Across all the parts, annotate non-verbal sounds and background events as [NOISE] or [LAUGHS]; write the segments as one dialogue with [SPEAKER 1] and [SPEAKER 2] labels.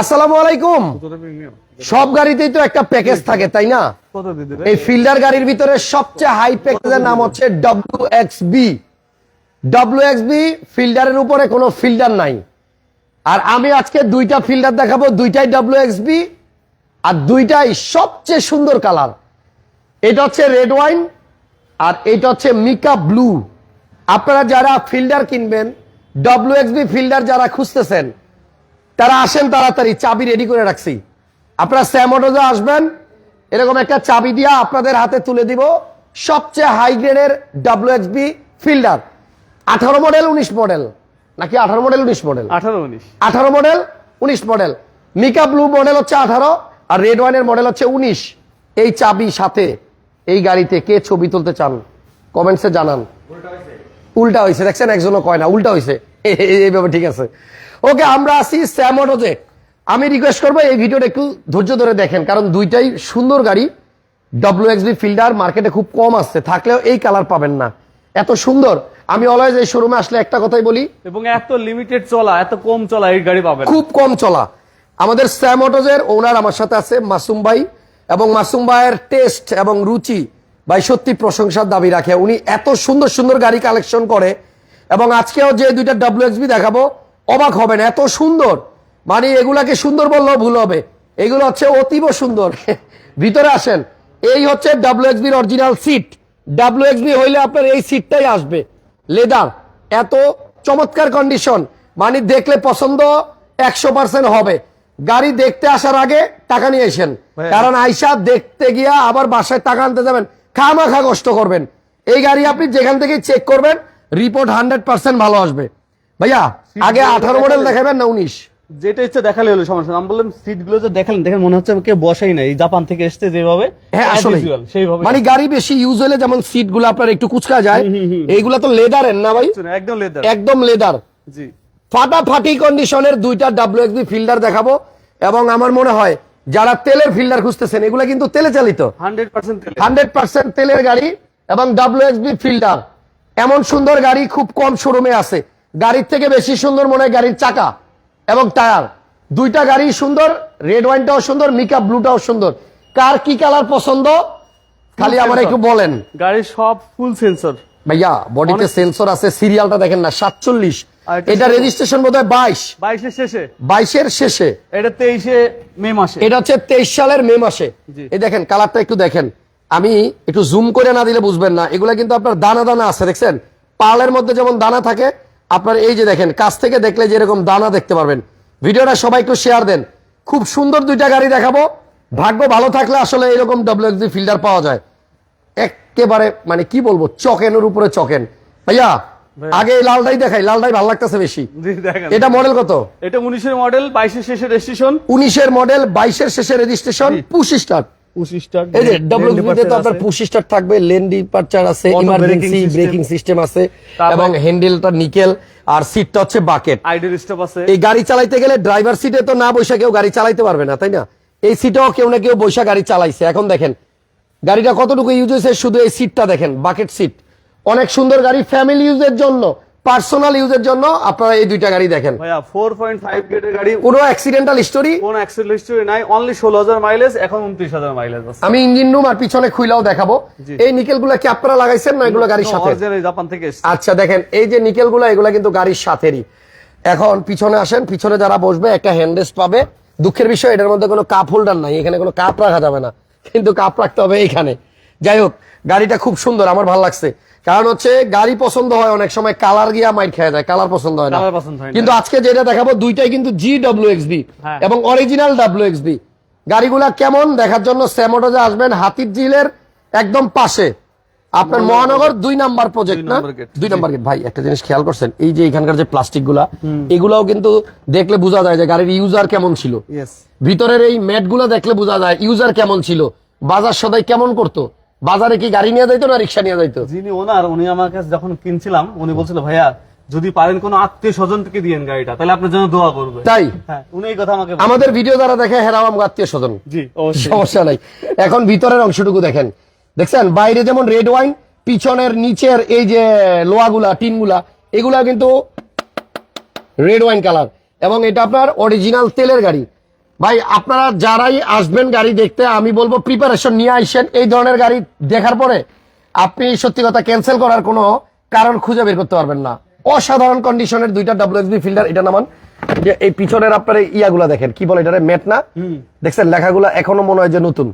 [SPEAKER 1] আসসালামু আলাইকুম। সব গাড়িতেই তো একটা প্যাকেজ থাকে তাই না? এই ফিল্ডার গাড়ির ভিতরে সবচেয়ে হাই প্যাকেজের নাম হচ্ছে W X B W X B ফিল্ডারের উপরে কোনো ফিল্ডার নাই। আর আমি আজকে দুইটা ফিল্ডার দেখাবো দুইটাই ডব্লিউ এক্স বি আর দুইটাই সবচেয়ে সুন্দর কালার। এটা হচ্ছে রেড ওয়াইন আর এটা হচ্ছে মিকা ব্লু। আপনারা যারা ফিল্ডার কিনবেন ডব্লিউ এক্স বি ফিল্ডার যারা খুঁজতেছেন তারা আসেন তাড়াতাড়ি চাবি রেডি করে রাখছি। আপনারা স্যামোটোজে আসবেন এরকম একটা চাবি দিয়া আপনাদের হাতে তুলে দিব সবচেয়ে হাই গ্রেডের ডাব্লিউ এক্স বি ফিল্ডার আঠারো মডেল উনিশ মডেল নাকি আঠারো মডেল উনিশ মডেল
[SPEAKER 2] আঠারো উনিশ।
[SPEAKER 1] আঠারো মডেল উনিশ মডেল মিকা ব্লু মডেল হচ্ছে আঠারো আর রেড ওয়াইনের মডেল হচ্ছে উনিশ। এই চাবি সাথে এই গাড়িতে কে ছবি তুলতে চান? কমেন্টসে জানান। উল্টা হয়েছে দেখছেন একজনও কয় না উল্টা হয়েছে এইভাবে ঠিক আছে। ওকে আমরা আসি স্যামোটোজে আমি রিকোয়েস্ট করব এই ভিডিওটা একটু ধৈর্য ধরে দেখেন কারণ দুইটাই সুন্দর গাড়ি। ডব্লিউ এক্সবি ফিল্ডার মার্কেটে খুব কম আসছে থাকলেও এই কালার পাবেন না। এত সুন্দর। আমি অলওয়েজ এই শোরুমে আসলে একটা কথাই বলি।
[SPEAKER 2] এবং এত লিমিটেড চলা এত কম চলা এই গাড়ি পাবেন।
[SPEAKER 1] খুব কম চলা। আমাদের স্যাম অটোজের ওনার আমার সাথে আছে মাসুম ভাই। এবং মাসুম ভাইয়ের টেস্ট এবং রুচি ভাই সত্যি প্রশংসার দাবি রাখে। উনি এত সুন্দর সুন্দর গাড়ি কালেকশন করে। এবং আজকেও যে দুইটা ডাব্লিউ এক্সবি দেখাবো অবাক হবেন এত সুন্দর। মানে এগুলাকে সুন্দর বললেও ভুল হবে। এগুলো হচ্ছে অতীব সুন্দর। [LAUGHS] ভিতরে আসেন এই হচ্ছে W এক্সবির original seat W X B হইলে আপনার এই সিটটাই আসবে। লেদার এত চমৎকার কন্ডিশন মানে দেখলে পছন্দ একশো পার্সেন্ট হবে। গাড়ি দেখতে আসার আগে টাকা নিয়ে আসেন।
[SPEAKER 2] ভাইয়া।
[SPEAKER 1] কারণ আইসা দেখতে গিয়া আবার বাসায় টাকা আনতে যাবেন খামাখা কষ্ট করবেন। এই গাড়ি আপনি যেখান থেকে চেক করবেন রিপোর্ট হান্ড্রেড পার্সেন্ট ভালো আসবে। ভাইয়া আগে আঠারো মডেল দেখাবেন না উনিশ?
[SPEAKER 2] যেটা ইচ্ছে দেখালে হলো সমস্যা আমি বললাম সিটগুলো যে দেখালেন দেখেন মনে হচ্ছে কেউ বসাই নাই। জাপান থেকে এসছে যেভাবে
[SPEAKER 1] হ্যাঁ আসলে
[SPEAKER 2] সেইভাবে।
[SPEAKER 1] মানে গাড়ি বেশি ইউজ হলে যেমন সিটগুলো আপনার একটু কুচকা যায় এইগুলা তো লেদারের না ভাই?
[SPEAKER 2] একদম লেদার
[SPEAKER 1] একদম লেদার
[SPEAKER 2] জি।
[SPEAKER 1] ফাটাফাটি কন্ডিশনের দুইটা ডাব্লিউ এক্সবি ফিল্ডার দেখাবো এবং আমার মনে হয় যারা তেলের ফিল্ডার খুঁজতেছেন এগুলা কিন্তু তেলে চালিত।
[SPEAKER 2] হান্ড্রেড পার্সেন্ট
[SPEAKER 1] হান্ড্রেড পার্সেন্ট তেলের গাড়ি এবং ডাব্লিউ এক্সবি ফিল্ডার এমন সুন্দর গাড়ি খুব কম শোরুমে আছে। গাড়ির থেকে বেশি সুন্দর মনে হয় গাড়ির চাকা এবং টায়ার। দুইটা গাড়ি সুন্দর রেড ওয়াইনটাও সুন্দর মিকা ব্লুটাও সুন্দর। কার কি কালার পছন্দ? খালি আমার একটু বলেন।
[SPEAKER 2] গাড়ির সব ফুল সেন্সর
[SPEAKER 1] ভাইয়া বডিতে সেন্সর আছে সিরিয়ালটা দেখেন না সাতচল্লিশ।
[SPEAKER 2] এটা
[SPEAKER 1] এটা রেজিস্ট্রেশন বোধ হয় বাইশ।
[SPEAKER 2] বাইশের শেষে।
[SPEAKER 1] বাইশের শেষে।
[SPEAKER 2] এটা তেইশে মে মাসে।
[SPEAKER 1] এটা হচ্ছে তেইশ সালের মে মাসে। এই দেখেন কালারটা একটু দেখেন। আমি একটু জুম করে না দিলে বুঝবেন না। এগুলা কিন্তু আপনার দানা দানা আছে দেখছেন? পার্লের মধ্যে যেমন দানা থাকে আপনার এই যে দেখেন কাছ থেকে দেখলে যেরকম দানা দেখতে পারবেন। ভিডিওটা সবাই একটু শেয়ার দেন। খুব সুন্দর দুইটা গাড়ি দেখাবো। ভাগ্য ভালো থাকলে আসলে এরকম ডাব্লিউ ফিল্ডার পাওয়া যায়। একেবারে মানে কি বলব চকেনের উপরে চকেন। ভাইয়া। আগে লালটাই দেখাই লালটাই ভালো লাগতেছে বেশি। এটা মডেল কত?
[SPEAKER 2] এটা উনিশের মডেল বাইশের শেষে রেজিস্ট্রেশন
[SPEAKER 1] উনিশের মডেল বাইশের শেষে রেজিস্ট্রেশন। পুশ স্টার্ট
[SPEAKER 2] স্টার
[SPEAKER 1] এই যে ডব্লিউ তো আপনার পুশ স্টার্ট থাকবে লেন ডিপারচার আছে ইমার্জেন্সি ব্রেকিং সিস্টেম আছে এবং হ্যান্ডেলটা নিকেল আর সিটটা হচ্ছে বাকেট
[SPEAKER 2] আইডেল স্টপ আছে।
[SPEAKER 1] এই গাড়ি চালাইতে গেলে ড্রাইভার সিটে তো না বসে কেউ গাড়ি চালাইতে পারবে না তাই না? এই সিটেও কেউ না কেউ বৈশা গাড়ি চালাইছে। এখন দেখেন গাড়িটা কতটুকু ইউজ হয়েছে? শুধু এই সিটটা দেখেন বাকেট সিট অনেক সুন্দর গাড়ি ফ্যামিলি ইউজের জন্য। পার্সোনাল ইউজের জন্য আপনারা এই দুইটা গাড়ি দেখেন।
[SPEAKER 2] ভাইয়া গেটের গাড়ি।
[SPEAKER 1] কোনো অ্যাক্সিডেন্টাল স্টোরি
[SPEAKER 2] কোন অ্যাক্সিডেন্ট হিস্টরি নাই অনলি ষোলো হাজার মাইলেজ এখন উনত্রিশ হাজার মাইলেজ আছে।
[SPEAKER 1] আমি ইঞ্জিন রুম আর পিছনে খুইলাও দেখাবো। এই নিকেলগুলা কি আপনারা লাগাইছেন না এগুলো গাড়ির সাথে?
[SPEAKER 2] জাপান থেকে
[SPEAKER 1] আচ্ছা দেখেন এই যে নিকেলগুলা এগুলা কিন্তু গাড়ির সাথেরই। এখন পিছনে আসেন পিছনে যারা বসবে একটা হ্যান্ডরেস্ট পাবে। দুঃখের বিষয় এটার মধ্যে কোনো কাপ হোল্ডার নাই এখানে কোনো কাপ রাখা যাবে না। কিন্তু কাপ রাখতে হবে এইখানে। যাই হোক গাড়িটা খুব সুন্দর আমার ভালো লাগছে। কারণ হচ্ছে গাড়ি পছন্দ হয় অনেক সময় কালার গিয়া মাইর খেয়ে যায় কালার পছন্দ হয় না। কিন্তু আজকে যেটা দেখাবো দুইটাই কিন্তু জি ডাব্লিউ এক্সবি
[SPEAKER 2] হ্যাঁ।
[SPEAKER 1] এবং অরিজিনাল ডাব্লিউ এক্সবি গাড়িগুলা কেমন? দেখার জন্য স্যামোটোজে আসবেন হাতির ঝিলের একদম পাশে। আপনার মহানগর দুই নাম্বার প্রজেক্ট না? দুই নাম্বার গেট ভাই একটা জিনিস খেয়াল করছেন এই যে এখানকার যে প্লাস্টিকগুলা এগুলাও কিন্তু দেখলে বোঝা যায় যে গাড়ির ইউজার কেমন ছিল। ভিতরের এই ম্যাটগুলা দেখলে বোঝা যায় ইউজার কেমন ছিল বাজার সদাই কেমন করতো। বাজারে কি গাড়ি নিয়ে যাইতো না রিক্সা নিয়ে যাইতো?
[SPEAKER 2] যিনি ওনার উনি আমার কাছে যখন কিনছিলাম উনি বলছিল ভাইয়া যদি পারেন কোনো আত্মীয় স্বজন থেকে দিয়েন গাড়িটা তাহলে আপনার জন্য দোয়া করবে।
[SPEAKER 1] তাই?
[SPEAKER 2] হ্যাঁ উনি এই কথা আমাকে
[SPEAKER 1] আমাদের ভিডিও যারা দেখে হেরাম আত্মীয় স্বজন।
[SPEAKER 2] জি
[SPEAKER 1] সমস্যা নাই। এখন ভিতরের অংশটুকু দেখেন। দেখছেন? বাইরে যেমন রেড ওয়াইন পিছনের নিচের এই যে লোয়াগুলা টিনগুলা এগুলা কিন্তু রেড ওয়াইন কালার এবং এটা আপনার অরিজিনাল তেলের গাড়ি। ভাই আপনারা যারাই আসবেন গাড়ি দেখতে আমি বলব প্রিপারেশন নিয়ে আসেন এই ধরনের গাড়ি দেখার পরে আপনি সত্যি কথা ক্যান্সেল করার কোনো কারণ খুঁজে বের করতে পারবেন না। অসাধারণ কন্ডিশনের দুইটা ডাব্লিউএসবি ফিল্ডার এটা নামান। যে এই পিছনের আপনার ইয়াগুলা দেখেন কি বলে এটা ম্যাট না? দেখছেন লেখাগুলা এখনও মনে হয় যে নতুন।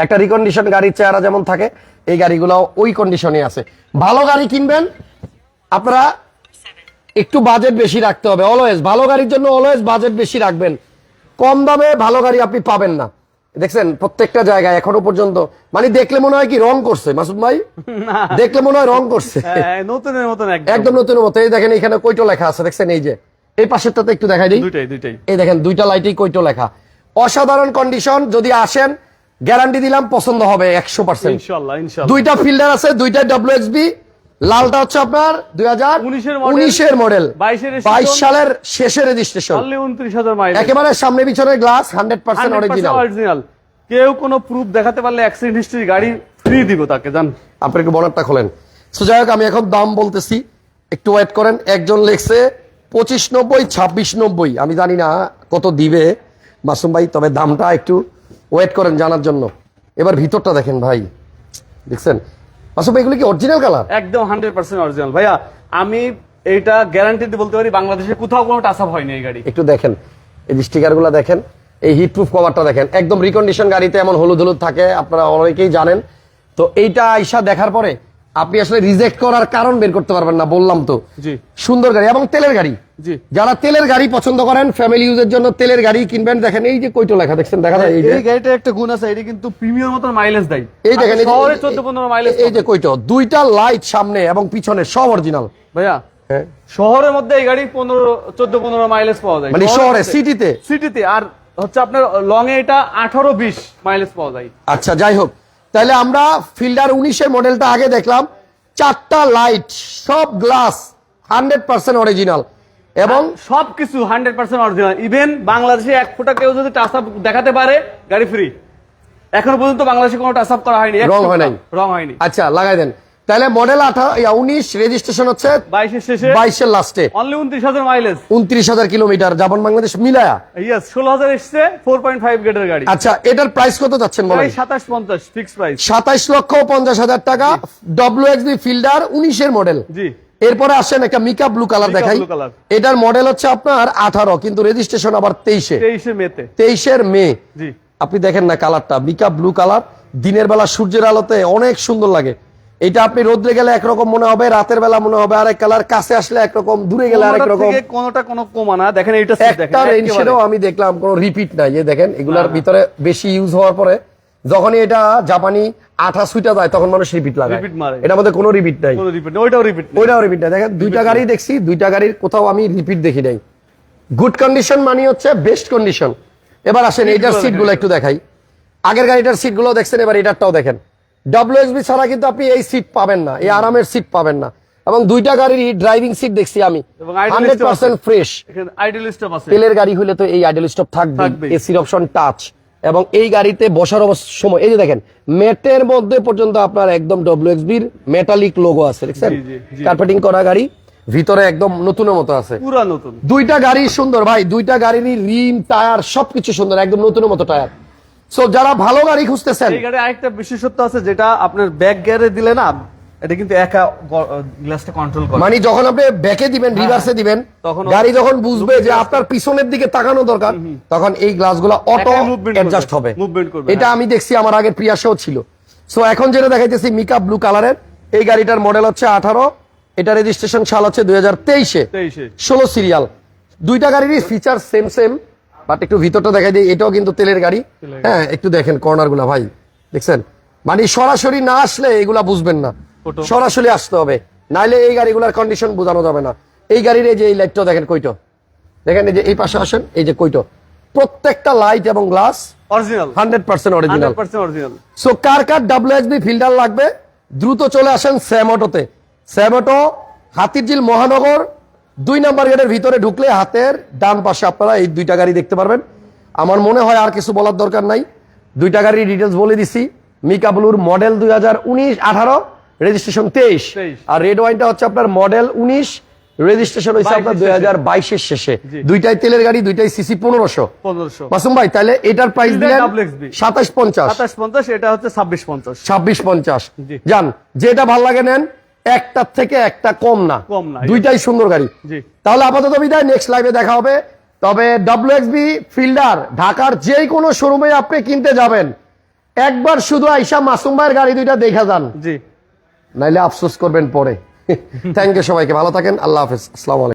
[SPEAKER 1] একটা রিকন্ডিশন গাড়ির চেহারা যেমন থাকে এই গাড়িগুলো ওই কন্ডিশনে আছে। ভালো গাড়ি কিনবেন আপনারা একটু বাজেট বেশি রাখতে হবে অলওয়েজ ভালো গাড়ির জন্য অলওয়েজ বাজেট বেশি রাখবেন। কম দামে ভালো গাড়ি আপনি পাবেন না। দেখছেন প্রত্যেকটা জায়গায় এখনও পর্যন্ত মানে দেখলে মনে হয় কি রং করছে মাসুদ ভাই? দেখলে মনে হয় রং করছে। [LAUGHS]
[SPEAKER 2] হ্যাঁ, নতুনের মতন একদম।
[SPEAKER 1] নতুন মতো। এই দেখেন এখানে কইটো লেখা আছে দেখছেন এই যে। এই পাশেরটাতে একটু দেখাই দিই। এই দেখেন দুইটা লাইটেই কইটো লেখা। অসাধারণ কন্ডিশন যদি আসেন গ্যারান্টি দিলাম পছন্দ হবে একশো পার্সেন্ট দুইটা ফিল্ডার আছে দুইটা ডাব্লিউএক্সবি লালটা হচ্ছে আপনার দুই হাজার
[SPEAKER 2] 19 এর
[SPEAKER 1] উনিশের মডেল বাইশ সালের শেষের রেজিস্ট্রেশন একেবারে সামনে পিছনে গ্লাস হান্ড্রেড পার্সেন্ট অরিজিনাল
[SPEAKER 2] কেউ কোনো প্রুফ দেখাতে পারলে অ্যাক্সিডেন্ট হিস্ট্রি গাড়ি ফ্রি দিব তাকে জান।
[SPEAKER 1] আপনি একটু বনারটা খোলেন। সো যাই হোক আমি এখন দাম বলতেছি। একটু ওয়েট করেন। একজন লেখছে পঁচিশ নব্বই ছাব্বিশ নব্বই। আমি জানি না কত দিবে। মাসুম ভাই তবে দামটা একটু ওয়েট করেন জানার জন্য। এবার ভিতরটা দেখেন ভাই। দেখছেন? মাসুম এগুলো কি অরিজিনাল কালার
[SPEAKER 2] একদম হান্ড্রেড পার্সেন্ট অরিজিনাল ভাইয়া আমি এটা গ্যারান্টি বলতে পারি বাংলাদেশে কোথাও কোনো টাচ আপ হয়নি এই গাড়ি।
[SPEAKER 1] একটু দেখেন এই যে স্টিকারগুলো দেখেন এই হিট প্রুফ কভারটা দেখেন একদম রিকন্ডিশন গাড়িতে এমন হলুদ হলুদ থাকে আপনারা অনেকেই জানেন। তো এইটা আইসা দেখার পরে আপনি আসলে রিজেক্ট করার কারণ বের করতে পারবেন না বললাম তো। সুন্দর গাড়ি এবং তেলের গাড়ি। যারা তেলের গাড়ি পছন্দ করেন ফ্যামিলি ইউজের জন্য তেলের গাড়ি কিনবেন। দেখেন এই যে কইটো লেখা দেখছেন? দেখা যায় এই যে
[SPEAKER 2] এই গাড়িটার একটা গুণ আছে এটা কিন্তু প্রিমিয়াম মতন মাইলেজ দেয়।
[SPEAKER 1] এই দেখেন
[SPEAKER 2] শহরে চোদ্দ পনেরো মাইলেজ
[SPEAKER 1] এই যে কইটো দুইটা লাইট সামনে এবং পিছনে সব অরিজিনাল
[SPEAKER 2] ভাইয়া
[SPEAKER 1] হ্যাঁ।
[SPEAKER 2] শহরের মধ্যে এই গাড়ি পনেরো চোদ্দ পনেরো মাইলেজ পাওয়া যায়।
[SPEAKER 1] মানে শহরে সিটিতে
[SPEAKER 2] সিটিতে আর হচ্ছে আপনার লং এ এটা আঠারো বিশ মাইলেজ পাওয়া যায়।
[SPEAKER 1] আচ্ছা যাই হোক। তাহলে আমরা ফিল্ডার উনিশের মডেলটা আগে দেখলাম। চারটা লাইট সব গ্লাস হান্ড্রেড পার্সেন্ট অরিজিনাল এবং
[SPEAKER 2] সবকিছু হান্ড্রেড পার্সেন্ট অরিজিনাল ইভেন বাংলাদেশে এক ফুটা কেউ যদি টাচ আপ দেখাতে পারে গাড়ি ফ্রি এখনও পর্যন্ত বাংলাদেশে কোনো টাচ আপ করা হয়নি।
[SPEAKER 1] রং হয় নাই।
[SPEAKER 2] রং হয়নি।
[SPEAKER 1] আচ্ছা লাগাই দেন। তাহলে মডেল উনিশ রেজিস্ট্রেশন হচ্ছে
[SPEAKER 2] বাইশের
[SPEAKER 1] লাস্টে
[SPEAKER 2] অনলি উনত্রিশ হাজার মাইলেজ
[SPEAKER 1] উনত্রিশ হাজার কিলোমিটার জাপান বাংলাদেশ মিলায়া।
[SPEAKER 2] ইয়েস ষোলো হাজার এসছে ফোর পয়েন্ট ফাইভ গেটের গাড়ি।
[SPEAKER 1] আচ্ছা এটার প্রাইস কত যাচ্ছেন বলেন?
[SPEAKER 2] সাতাশ পঞ্চাশ ফিক্স প্রাইস
[SPEAKER 1] সাতাইশ লক্ষ পঞ্চাশ হাজার টাকা ডব্লিউ এক্সবি ফিল্ডার উনিশের মডেল
[SPEAKER 2] জি।
[SPEAKER 1] এরপরে আসেন একটা মিকা ব্লু কালার দেখাই। এটার মডেল হচ্ছে আপনার আঠারো কিন্তু রেজিস্ট্রেশন আবার তেইশে।
[SPEAKER 2] তেইশে মেতে।
[SPEAKER 1] তেইশের মে। আপনি দেখেন না কালারটা মিকা ব্লু কালার দিনের বেলা সূর্যের আলোতে অনেক সুন্দর লাগে। এটা আপনি রোদ্রে গেলে একরকম মনে হবে রাতের বেলা মনে হবে আরেক কালার কাছে আসলে একরকম দূরে গেলে আরেক রকম।
[SPEAKER 2] কোনোটা কোনো দেখেন
[SPEAKER 1] একটা রেঞ্জেরও আমি দেখলাম কোনো রিপিট নাই। এই দেখেন এগুলার ভিতরে বেশি ইউজ হওয়ার পরে যখনই এটা জাপানি আঠা সুইটা যায় তখন মানুষ রিপিট
[SPEAKER 2] মারে।
[SPEAKER 1] এটার মধ্যে কোনো রিপিট নাই।
[SPEAKER 2] ওইটাও রিপিট
[SPEAKER 1] ওইটাও রিপিট নাই। দেখেন দুইটা গাড়ি দেখছি দুইটা গাড়ির কোথাও আমি রিপিট দেখি নাই। গুড কন্ডিশন মানে হচ্ছে বেস্ট কন্ডিশন এবার আসেন এইটারগুলো সিটগুলো একটু দেখাই। আগের গাড়িটার সিটগুলো দেখছেন এবার এটারটাও দেখেন। ডব্লিউএসবি ছাড়া কিন্তু আপনি এই সিট পাবেন না এই আরামের সিট পাবেন না। এবং দুইটা গাড়ির ড্রাইভিং সিট দেখছি আমি। হান্ড্রেড। পার্সেন্ট ফ্রেশ তেলের গাড়ি হলে তো এই আইডল স্টপ থাকবে এসির অপশন টাচ এবং এই গাড়িতে বসার সময় এই যে দেখেন মেটের মধ্যে পর্যন্ত আপনার একদম ডব্লিউএক্সবির মেটালিক লোগো আছে দেখছেন। কার্পেটিং করা গাড়ি। ভিতরে একদম নতুনের মতো আছে।
[SPEAKER 2] পুরা নতুন।
[SPEAKER 1] দুইটা গাড়ি সুন্দর ভাই দুইটা গাড়িরই রিম টায়ার সবকিছু সুন্দর একদম নতুনের মতো টায়ার। সো যারা ভালো গাড়ি খুঁজতেছেন
[SPEAKER 2] এই গাড়ি আরেকটা বিশেষত্ব আছে যেটা আপনার ব্যাক গিয়ারে দিলে না এটা কিন্তু একা গ্লাসটা কন্ট্রোল করে।
[SPEAKER 1] মানে যখন আপনি ব্যাকে দিবেন রিভার্সে দিবেন
[SPEAKER 2] তখন
[SPEAKER 1] গাড়ি যখন বুঝবে যে আপনার পিছনের দিকে তাকানো দরকার তখন এই গ্লাসগুলো অটো অ্যাডজাস্ট হবে।
[SPEAKER 2] Movement করবে,
[SPEAKER 1] এটা
[SPEAKER 2] হ্যাঁ।
[SPEAKER 1] আমি দেখছি আমার আগের প্রিয়াসেও ছিল। সো এখন যেটা দেখাইতেছি মিকা ব্লু কালারের এই গাড়িটার মডেল হচ্ছে আঠারো এটা রেজিস্ট্রেশন সাল হচ্ছে দুই হাজার তেইশে।
[SPEAKER 2] তেইশে।
[SPEAKER 1] ষোলো সিরিয়াল দুইটা গাড়িরই ফিচার সেম সেম বাট একটু ভিতরটা দেখাই দিই এটাও কিন্তু তেলের গাড়ি। হ্যাঁ একটু দেখেন কর্নারগুলা ভাই দেখছেন? মানে সরাসরি না আসলে এগুলা বুঝবেন না। সরাসরি আসতে হবে নাইলে এই গাড়িগুলার কন্ডিশন বোঝানো যাবে না। এই গাড়ির এই যে এই লাইটটা দেখেন কইটো। দেখেন এই যে এই পাশে আসেন এই যে কইটো। প্রত্যেকটা লাইট এবং glass
[SPEAKER 2] original
[SPEAKER 1] hundred percent original
[SPEAKER 2] hundred percent original
[SPEAKER 1] so car car W X B Fielder লাগবে দ্রুত চলে আসেন স্যামোটোতে স্যামোটো হাতিরঝিল মহানগর দুই নাম্বার গেটের ভিতরে ঢুকলে হাতের ডান পাশে আপনারা এই দুইটা গাড়ি দেখতে পারবেন। আমার মনে হয় আর কিছু বলার দরকার নাই। দুইটা গাড়ির ডিটেলস বলে দিছি। মিকাবলুর মডেল দুই হাজার উনিশ আঠারো রেজিস্ট্রেশন তেইশ। আর রেড ওয়াইনটা হচ্ছে আপনার মডেল উনিশ রেজিস্ট্রেশন হয়েছে আপনার দুই হাজার বাইশের শেষে। দুইটাই তেলের গাড়ি দুইটাই সিসি পনেরোশো।
[SPEAKER 2] পনেরোশো।
[SPEAKER 1] মাসুম ভাই তাহলে এটার প্রাইস দিলেন সাতাশ পঞ্চাশ।
[SPEAKER 2] সাতাশ পঞ্চাশ এটা হচ্ছে ছাব্বিশ পঞ্চাশ।
[SPEAKER 1] ছাব্বিশ পঞ্চাশ। যান যেটা ভালো লাগে নেন একটার থেকে একটা কম না।
[SPEAKER 2] কম না।
[SPEAKER 1] দুইটাই সুন্দর গাড়ি। তাহলে আপাতত বিদায় নেক্সট লাইভে দেখা হবে। তবে ডাব্লিউ এক্সবি ফিল্ডার ঢাকার যে কোনো শোরুমে আপনি কিনতে যাবেন। একবার শুধু আইসা মাসুম ভাইয়ের গাড়ি দুইটা দেখা যান।
[SPEAKER 2] জি।
[SPEAKER 1] নাইলে আফসোস করবেন পরে। [LAUGHS] থ্যাংক ইউ সবাইকে ভালো থাকেন আল্লাহ হাফিজ। আসসালামু আলাইকুম।